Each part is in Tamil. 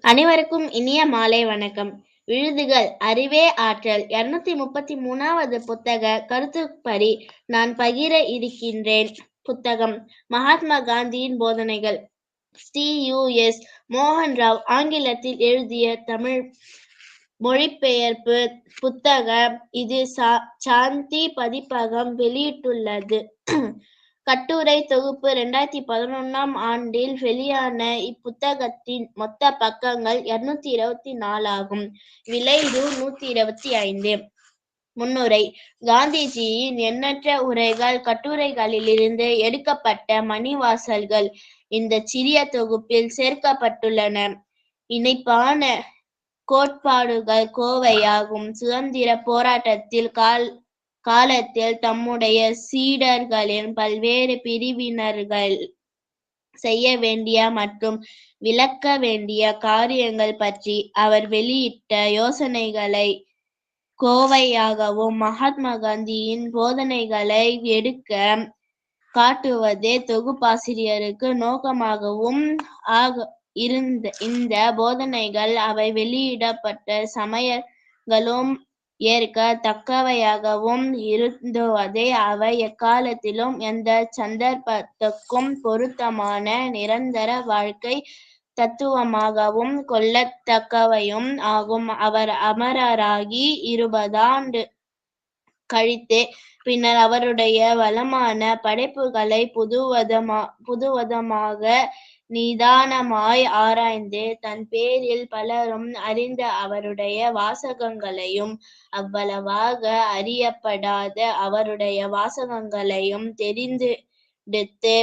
அனைவருக்கும் இனிய மாலை வணக்கம். விழுதுகள் அறிவே ஆற்றல். இருநூத்தி முப்பத்தி மூணாவது புத்தக கருத்துப்படி நான் பகிர இருக்கின்றேன் புத்தகம். மகாத்மா காந்தியின் போதனைகள். ஸ்ரீ யு. எஸ். மோகன் ராவ் ஆங்கிலத்தில் எழுதிய தமிழ் மொழிபெயர்ப்பு புத்தகம் இது சா- சாந்தி பதிப்பகம் வெளியிட்டுள்ளது. கட்டுரை தொகுப்பு ரெண்டாயிரத்தி பதினொன்னாம் ஆண்டில் வெளியான இப்புத்தகத்தின் மொத்த பக்கங்கள் இருநூத்தி இருபத்தி நாலாகும் விலை ரூ நூத்தி இருபத்தி ஐந்து. முன்னுரை. காந்திஜியின் எண்ணற்ற உரைகள் கட்டுரைகளிலிருந்து எடுக்கப்பட்ட மணிவாசல்கள் இந்த சிறிய தொகுப்பில் சேர்க்கப்பட்டுள்ளன. இணைப்பான கோட்பாடுகள் கோவையாகும். சுதந்திர போராட்டத்தில் கால் காலத்தில் தம்முடைய சீடர்களின் பல்வேறு பிரிவினர்கள் செய்ய வேண்டிய மற்றும் விளக்க வேண்டிய காரியங்கள் பற்றி அவர் வெளியிட்ட யோசனைகளை கோவையாகவும் மகாத்மா காந்தியின் போதனைகளை எடுக்க காட்டுவதே தொகுப்பாசிரியருக்கு நோக்கமாகவும் ஆக இருந்த இந்த போதனைகள் அவை வெளியிடப்பட்ட சமயங்களும் ஏற்க தக்கவையாகவும் இருந்துவதே அவை எக்காலத்திலும் எந்த சந்தர்ப்பத்துக்கும் பொருத்தமான நிரந்தர வாழ்க்கை தத்துவமாகவும் கொள்ளத்தக்கவையும் ஆகும். அவர் அமரராகி இருபதாண்டு கழித்தே பின்னர் அவருடைய வளமான படைப்புகளை புதுவதமா புதுவதமாக நிதானமாய் ஆராய்ந்து தன் பேரில் பலரும் அறிந்த அவருடைய வாசகங்களையும் அவ்வளவாக அறியப்படாத அவருடைய வாசகங்களையும் தெரிந்தெடுத்து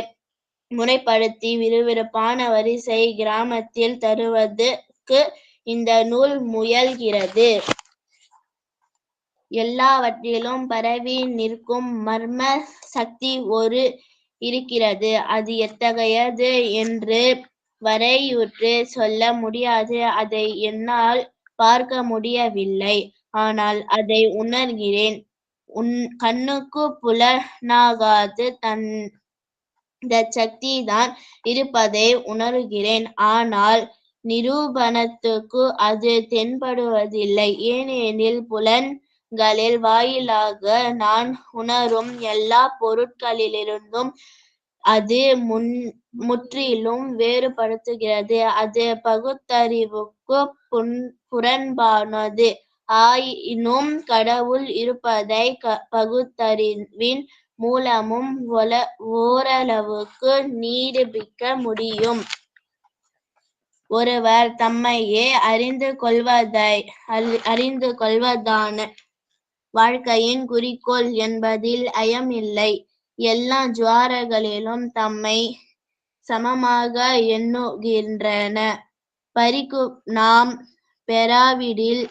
முறைப்படுத்தி விறுவிறுப்பான வரிசை கிராமத்தில் தருவதற்கு இந்த நூல் முயல்கிறது. எல்லாவற்றிலும் பரவி நிற்கும் மர்ம சக்தி ஒரு இருக்கிறது. அது எத்தகையது என்று வரையுற்று சொல்ல முடியாது. அதை என்னால் பார்க்க முடியவில்லை. ஆனால் அதை உணர்கிறேன். உன் கண்ணுக்கு புலனாகாது. தன் இந்த சக்திதான் இருப்பதை உணர்கிறேன். ஆனால் நிரூபணத்துக்கு அது தென்படுவதில்லை. ஏனெனில் புலன் களில் வாயிலாக நான் உணரும் எல்லா பொருட்களிலிருந்தும் அது முன் முற்றிலும் வேறுபடுத்துகிறது. அது பகுத்தறிவுக்கு புன் புறன்பானது. ஆயினும் கடவுள் இருப்பதை க பகுத்தறிவின் மூலமும் ஒல ஓரளவுக்கு நிரூபிக்க முடியும். ஒருவர் தம்மையே அறிந்து கொள்வதை அறி- அறிந்து கொள்வதான வாழ்க்கையின் குறிக்கோள் என்பதில் ஐயமில்லை எல்லா ஜுவாரங்களிலும் தம்மை சமமாக எண்ணுகின்றன. பரிக்கு நாம் பெறாவிடில்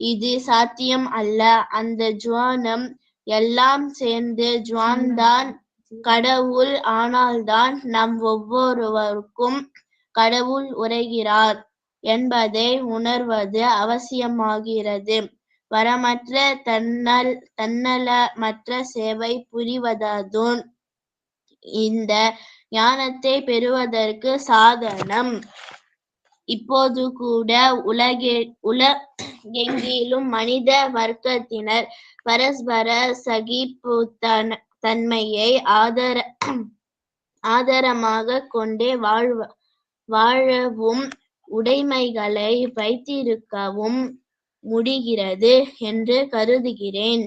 இது சாத்தியம் அல்ல. அந்த ஜுவானம் எல்லாம் சேர்ந்து ஜுவான்தான் கடவுள் ஆனால்தான் நம் ஒவ்வொருவருக்கும் கடவுள் உரைகிறார் என்பதை உணர்வது அவசியமாகிறது. வரமற்ற தன்னல் தன்னலமற்ற சேவை புரிவதுதான். இந்த ஞானத்தை பெறுவதற்கு சாதனம். இப்போது கூட உலகெ உலகெங்கிலும் மனித வர்க்கத்தினர் பரஸ்பர சகிப்புத்தன தன்மையை ஆதர ஆதாரமாக கொண்டே வாழ்வ வாழவும் உடைமைகளை வைத்திருக்கவும். முடிகிறது என்று கருதுகிறேன்.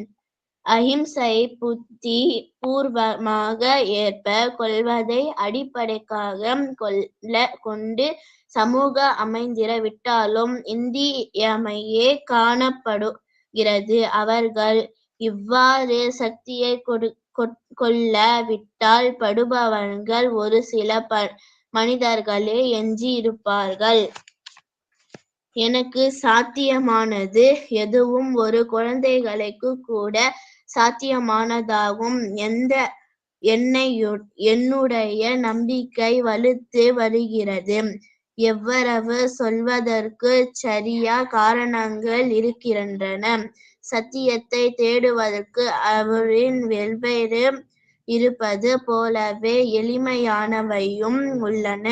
அஹிம்சை புத்தி பூர்வமாக ஏற்ப கொள்வதை அடிப்படைக்காக கொள்ள கொண்டு சமூக அமைந்திராவிட்டாலும் இந்தியமையே காணப்படுகிறது. அவர்கள் இவ்வாறு சக்தியை கொடு கொட்- கொள்ளாவிட்டால் படுபவர்கள் ஒரு சில ப மனிதர்களே எஞ்சியிருப்பார்கள். எனக்கு சாத்தியமானது எதுவும் ஒரு குழந்தைகளுக்கு கூட சாத்தியமானதாகும். எந்த என்னையு என்னுடைய நம்பிக்கை வலுத்து வருகிறது. எவ்வளவு சொல்வதற்கு சரியா காரணங்கள் இருக்கின்றன. சத்தியத்தை தேடுவதற்கு அவரின் வெவ்வேறு இருப்பது போலவே எளிமையானவையும் உள்ளன.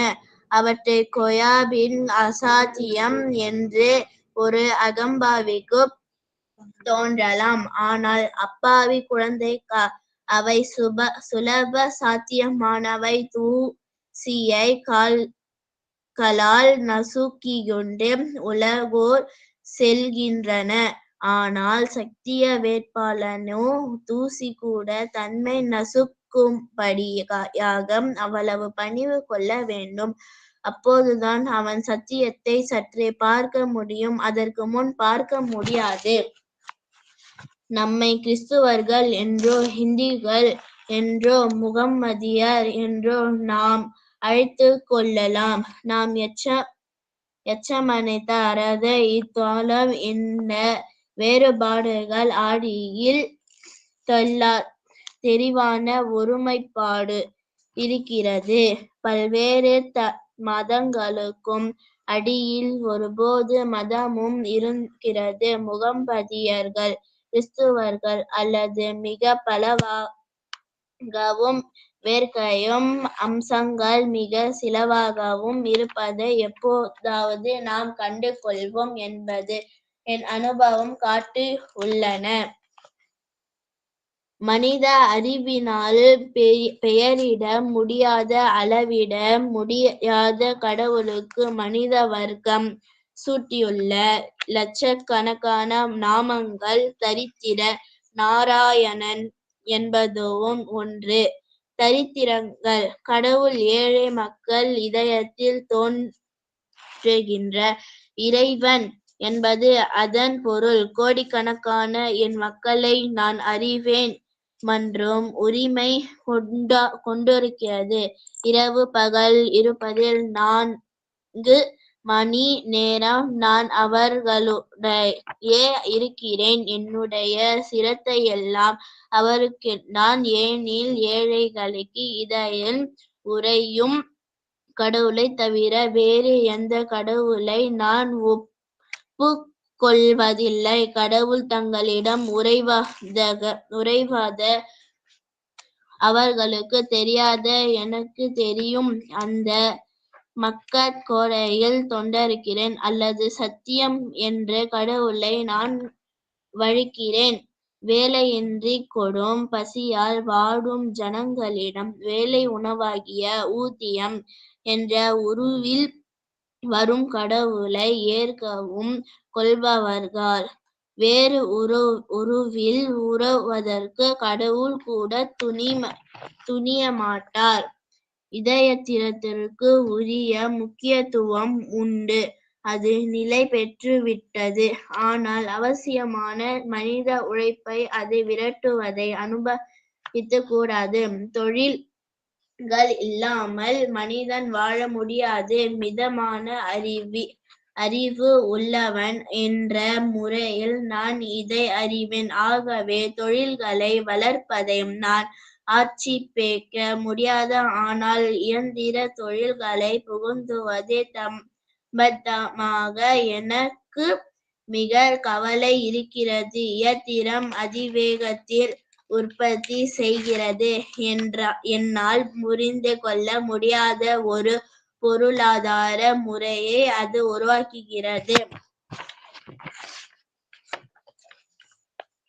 அவற்றை கொயாபின் அசாத்தியம் என்று ஒரு அகம்பாவிக்கு தோன்றலாம். ஆனால் அப்பாவி குழந்தைக்கு அவை சுப சுலப சாத்தியமானவை. தூசியை கால் கால்களால் நசுக்கியுண்டு உலகோர் செல்கின்றன. ஆனால் சக்திய வேட்பாளனோ தூசி கூட நசுக் படியாக அவ்வளவு பணிவு கொள்ள வேண்டும். அப்போதுதான் அவன் சத்தியத்தை சற்றே பார்க்க முடியும். அதற்கு முன் பார்க்க முடியாது. நம்மை கிறிஸ்துவர்கள் என்றோ ஹிந்திகள் என்றோ முகம்மதியர் என்றோ நாம் அழைத்துக் கொள்ளலாம். நாம் எச்ச எச்சமனைத்த அறத இத்தலம் என்ன வேறுபாடுகள் ஆடியில் தொல்லா தெளிவான ஒருமைப்பாடு இருக்கிறது. பல்வேறு த மதங்களுக்கும் அடியில் ஒருபோது மதமும் இருக்கிறது. முகம்பதியர்கள் கிறிஸ்துவர்கள் அல்லது மிக பலவாகவும் வேர்க்கையும் அம்சங்கள் மிக சிலவாகவும் இருப்பதை எப்போதாவது நாம் கண்டு கொள்வோம் என்பது என் அனுபவம் காட்டி உள்ளன. மனித அறிவினால் பெயரிட முடியாத அளவிட முடியாத கடவுளுக்கு மனித வர்க்கம் சூட்டியுள்ள லட்சக்கணக்கான நாமங்கள் சரித்திர நாராயணன் என்பதுவும் ஒன்று. சரித்திரங்கள் கடவுள் ஏழை மக்கள் இதயத்தில் தோன்றுகின்ற இறைவன் என்பது அதன் பொருள். கோடிக்கணக்கான என் மக்களை நான் அறிவேன். மற்றும் உரிமை கொண்டிருக்கிறது. இரவு பகல் இருப்பதில் நான்கு மணி நேரம் நான் அவர்களுடைய இருக்கிறேன். என்னுடைய சிறத்தை எல்லாம் அவருக்கு நான் ஏனில் ஏழைகளுக்கு இதயம் உறையும் கடவுளை தவிர வேறு எந்த கடவுளை நான் ஒப்பு கொள்வதில்லை. கடவுள் தங்களிடம் உறைவாத அவர்களுக்கு தெரியாத எனக்கு தெரியும். அந்த மக்கட்கோடியில் தோன்றுகிற அல்லது சத்தியம் என்று கடவுளை நான் வழிக்கிறேன். வேலையின்றி கொடும் பசியால் வாடும் ஜனங்களிடம் வேலை உணவாகிய ஊதியம் என்ற உருவில் வரும் கடவுளை ஏற்கவும் கொள்பவர்கள் வேறு உருவில் உறவுவதற்கு கடவுள் கூட துணி துணிய மாட்டார் இதயத்திரத்திற்கு உரிய முக்கியத்துவம் உண்டு. அது நிலை பெற்றுவிட்டது. ஆனால் அவசியமான மனித உழைப்பை அது விரட்டுவதை அனுபவித்து கூடாது. தொழில் தொழில்கள் இல்லாமல் மனிதன் வாழ முடியாது. மிதமான அறிவி அறிவு உள்ளவன் என்ற முறையில் நான் இதை அறிவேன். ஆகவே தொழில்களை வளர்ப்பதை நான் ஆட்சிப்பேக்க முடியாத ஆனால் இயந்திர தொழில்களை புகுந்துவதே தம்பத்தமாக எனக்கு மிக கவலை இருக்கிறது. இயந்திரம் அதிவேகத்தில் உற்பத்தி செய்கிறது என்ற என்னால் புரிந்து கொள்ள முடியாத ஒரு பொருளாதார முறையை அது உருவாக்குகிறது.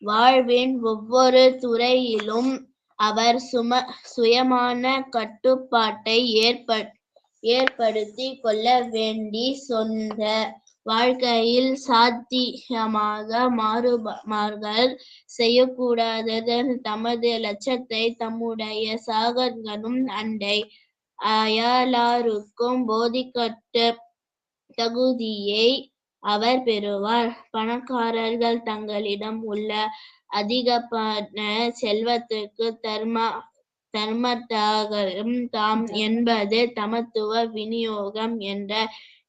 வாழ்வின் ஒவ்வொரு துறையிலும் அவர் சும சுயமான கட்டுப்பாட்டை ஏற்படுத்திக் கொள்ள வேண்டி சொந்த வாழ்க்கையில் சாத்தியமாக மாறுபார்கள் செய்யக்கூடாதது தமது லட்சத்தை தம்முடைய சாகர்களும் அண்டை அயலாருக்கும் போதிக்கத்தக்க தகுதியை அவர் பெறுவார். பணக்காரர்கள் தங்களிடம் உள்ள அதிகப்பண தர்மத்தாகவும் தாம் என்பது தமத்துவ விநியோகம் என்ற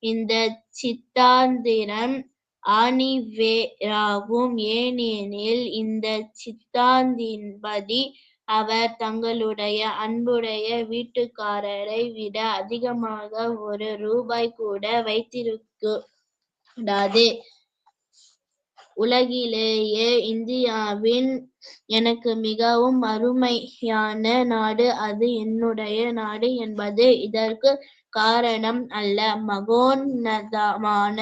இந்த சித்தாந்திரம் ஆணிவேராகும் ஏனெனில் இந்த சித்தாந்தின்படி அவர் தங்களுடைய அன்புடைய வீட்டுக்காரரை விட அதிகமாக ஒரு ரூபாய் கூட வைத்திருக்கூடாது உலகிலேயே இந்தியாவின் எனக்கு மிகவும் அருமையான நாடு. அது என்னுடைய நாடு என்பது இதற்கு காரணம் அல்ல. மகோன்னதமான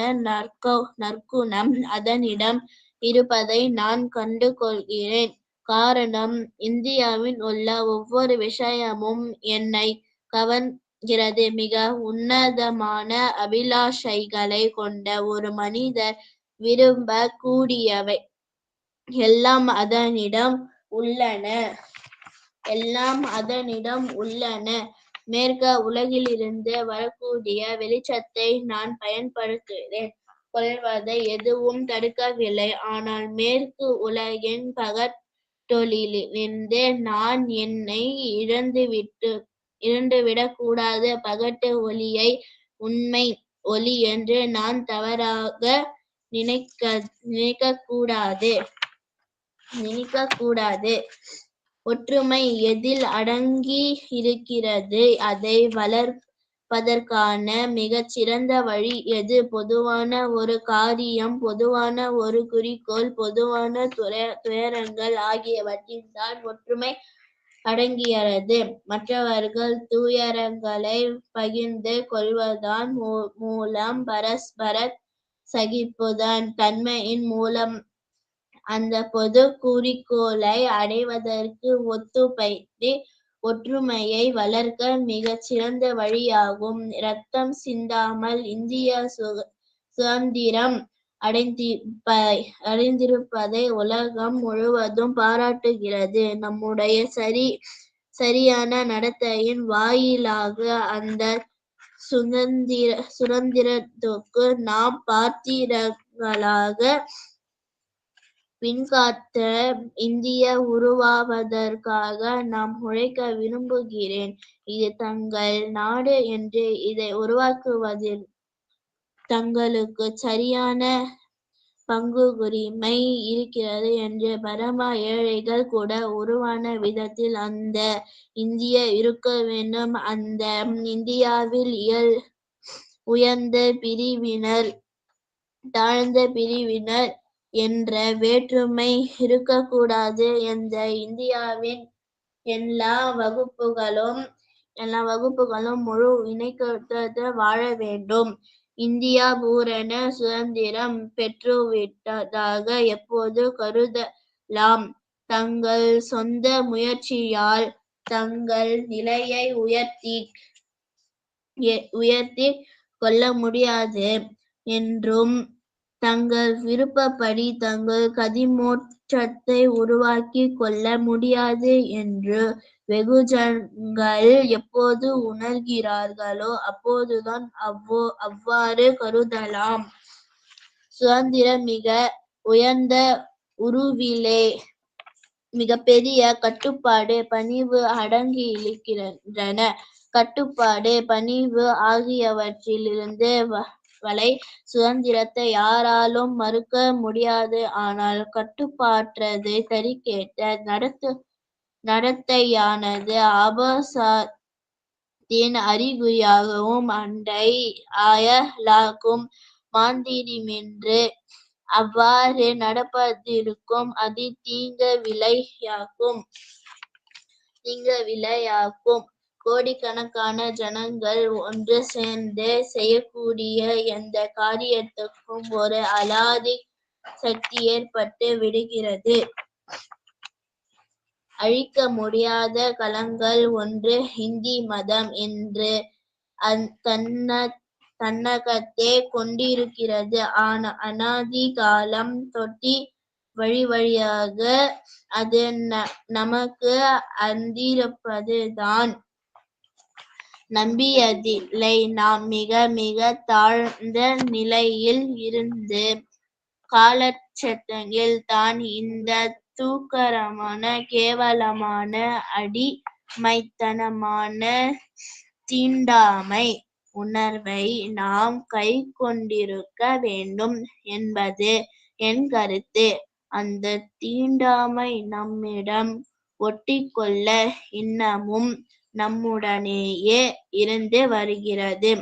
நற்குணம் அதனிடம் இருப்பதை நான் கண்டு கொள்கிறேன் காரணம் இந்தியாவில் உள்ள ஒவ்வொரு விஷயமும் என்னை கவர்கிறது. மிக உன்னதமான அபிலாஷைகளைக் கொண்ட ஒரு மனிதர் விரும்ப கூடியவை எல்லாம் அதனிடம் உள்ளன. எல்லாம் அதனிடம் உள்ளன. மேற்க உலகிலிருந்து வரக்கூடிய வெளிச்சத்தை நான் பயன்படுத்துகிறேன். கொள்வதை எதுவும் தடுக்கவில்லை. ஆனால் மேற்கு உலகின் பகட்டொளியிலிருந்து நான் என்னை இழந்துவிடக் கூடாது. பகட்டு ஒளியை உண்மை ஒளி என்று நான் தவறாக நினைக்க நினைக்கக்கூடாது. கூடாது ஒற்றுமை எதில் அடங்கி இருக்கிறது? அதை வளர்ப்பதற்கான மிகச் சிறந்த வழி எது? பொதுவான ஒரு காரியம் பொதுவான ஒரு குறிக்கோள் பொதுவான துயரங்கள் ஆகியவற்றில்தான் ஒற்றுமை அடங்குகிறது. மற்றவர்கள் துயரங்களை பகிர்ந்து கொள்வதன் மூலம் பரஸ்பர சகிப்புதான். தன்மையின் மூலம் அந்த பொது குறிக்கோளை அடைவதற்கு ஒத்துழைப்பதே ஒற்றுமையை வளர்க்க மிகச் சிறந்த வழியாகும். இரத்தம் சிந்தாமல் இந்தியா சுதந்திரம் அடைந்திருப்பதை உலகம் முழுவதும் பாராட்டுகிறது. நம்முடைய சரி சரியான நடத்தையின் வாயிலாக அந்த சுதந்திர சுதந்திரத்துக்கு நாம் பாத்திரர்களாகப் பிற்காலத்து இந்தியா உருவாவதற்காக நான் உழைக்க விரும்புகிறேன். இது தங்கள் நாடு என்று இதை உருவாக்குவதில் தங்களுக்கு சரியான பங்குரிமை இருக்கிறது என்று பரமா ஏழைகள் கூட உருவான விதத்தில் அந்த இந்தியா இருக்க வேண்டும். அந்த இந்தியாவில் இயல் உயர்ந்த பிரிவினர் தாழ்ந்த பிரிவினர் என்ற வேற்றுமை இருக்கக்கூடாது என்ற இந்தியாவின் எல்லா வகுப்புகளும் எல்லா வகுப்புகளும் முழு இணக்கத்துடன் வாழ வேண்டும். இந்தியா பூரண சுதந்திரம் பெற்றுவிட்டதாக எப்போது கருதலாம்? தங்கள் சொந்த முயற்சியால் தங்கள் நிலையை உயர்த்தி உயர்த்தி கொள்ள முடியாது என்றும் தங்கள் விருப்பப்படி தங்கள் கதிமோட்சத்தை உருவாக்கிக் கொள்ள முடியாது என்று வெகுஜனங்கள் எப்போது உணர்கிறார்களோ அப்போதுதான் அவ்வோ அவ்வாறு கருதலாம். சுதந்திரம் மிக உயர்ந்த உருவிலே மிகப்பெரிய கட்டுப்பாடு பணிவு அடங்கி இருக்கின்றன கட்டுப்பாடு பணிவு வலை சுதந்திரத்தை யாராலும் மறுக்க முடியாது. ஆனால் கட்டுப்பாடற்ற நடத்து நடத்தையானது ஆபாசத்தின் அறிகுறியாகவும் அண்டை அயலாருக்கு மாத்திரமன்று அவ்வாறு நடப்பதிருக்கும் அது தீங்கு விலையாகும் கோடிக்கணக்கான ஜனங்கள் ஒன்று சேர்ந்து செய்யக்கூடிய எந்த காரியத்துக்கும் ஒரு அலாதி சக்தி ஏற்பட்டு விடுகிறது. அழிக்க முடியாத கலங்கள் ஒன்று ஹிந்தி மதம் என்று தன்னகத்தே கொண்டிருக்கிறது. அநாதி காலம் தொட்டி வழி வழியாக அது நமக்கு அந்திருப்பதுதான். நம்பியதில்லை. நாம் மிக மிக தாழ்ந்த நிலையில் இருந்து காலகட்டத்தில் தான் இந்த தூக்கரமான கேவலமான அடிமைத்தனமான தீண்டாமை உணர்வை நாம் கை கொண்டிருக்க வேண்டும் என்பது என் கருத்து. அந்த தீண்டாமை நம்மிடம் ஒட்டிக்கொள்ள இன்னமும் நம்முடனேயே இருந்து வருகிறது.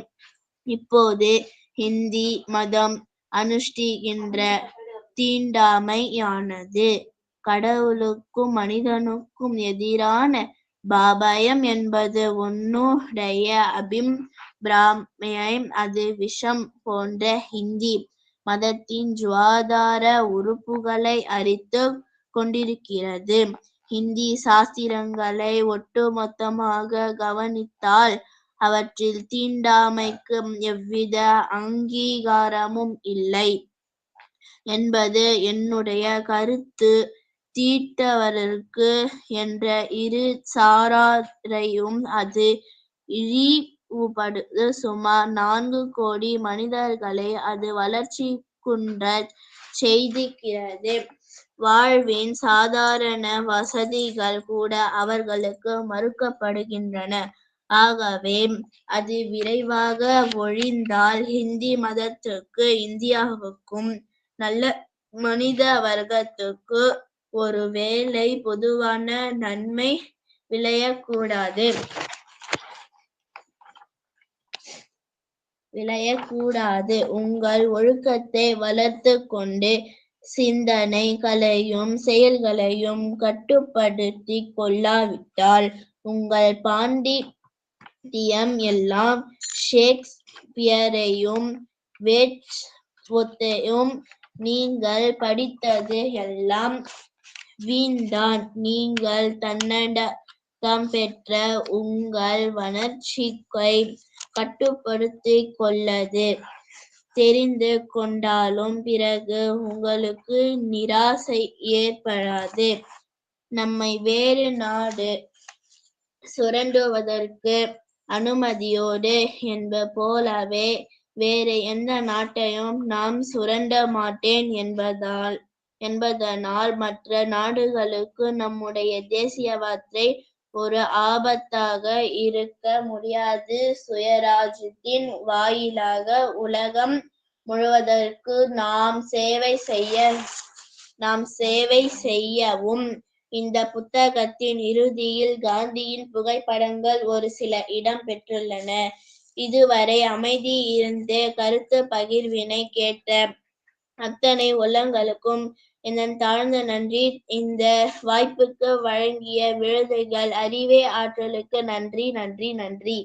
இப்போது ஹிந்தி மதம் அனுஷ்டிக்கின்ற தீண்டாமையானது. கடவுளுக்கும் மனிதனுக்கும் எதிரான பாபயம் என்பது உன்னுடைய பிராமையம் அது விஷம் போன்ற ஹிந்தி மதத்தின் சுவாதார உறுப்புகளை அறித்து கொண்டிருக்கிறது. ஹிந்தி சாஸ்திரங்களை ஒட்டுமொத்தமாக கவனித்தால் அவற்றில் தீண்டாமைக்கு எவ்வித அங்கீகாரமும் இல்லை என்பது என்னுடைய கருத்து. தீட்டவருக்கு என்ற இரு சாராரையும் அது இழிவுபடுது. சுமார் நான்கு கோடி மனிதர்களை அது வளர்ச்சி குன்ற செய்திக்கிறது வாழ்வின் சாதாரண வசதிகள் கூட அவர்களுக்கு மறுக்கப்படுகின்றன. ஆகவே அது விரைவாக ஒழிந்தால் ஹிந்தி மதத்துக்கு இந்தியாவுக்கும் நல்ல மனித வர்க்கத்துக்கு ஒருவேளை பொதுவான நன்மை விளையக்கூடாது. விளையக்கூடாது. உங்கள் ஒழுக்கத்தை வளர்த்துக் கொண்டு சிந்தனைகளையும் செயல்களையும் கட்டுப்படுத்திக் கொள்ளாவிட்டால் உங்கள் பாண்டித்தியம் எல்லாம் ஷேக்ஸ்பியரையும் வேர்ட்ஸ்வொர்த்தையும் நீங்கள் படித்தது எல்லாம் வீண்தான். நீங்கள் தன்னடக்கம் பெற்ற உங்கள் வளர்ச்சிக்கை கட்டுப்படுத்திக் கொள்ளது. தெரிந்து கொண்டாலும் பிறகு உங்களுக்கு நிராசை ஏற்படாது. நம்மை வேறு நாடு சுரண்டுவதற்கு அனுமதியோடு என்பது போலவே வேறு எந்த நாட்டையும் நாம் சுரண்ட மாட்டேன் என்பதால் என்பதனால் மற்ற நாடுகளுக்கு நம்முடைய தேசியவாதத்தை ஒரு ஆபத்தாக இருக்க முடியாது. சுயராஜ்யத்தின் வாயிலாக உலகம் முழுவதற்கு நாம் சேவை செய்ய நாம் சேவை செய்யவும். இந்த புத்தகத்தின் இறுதியில் காந்தியின் புகைப்படங்கள் ஒரு சில இடம் பெற்றுள்ளன. இதுவரை அமைதி இருந்து கருத்து பகிர்வினை கேட்ட அத்தனை உள்ளங்களுக்கும் என் தாழ்ந்த நன்றி. இந்த வாய்ப்புக்கு வழங்கிய விருதுகள் அறிவே ஆற்றலுக்கு நன்றி நன்றி நன்றி.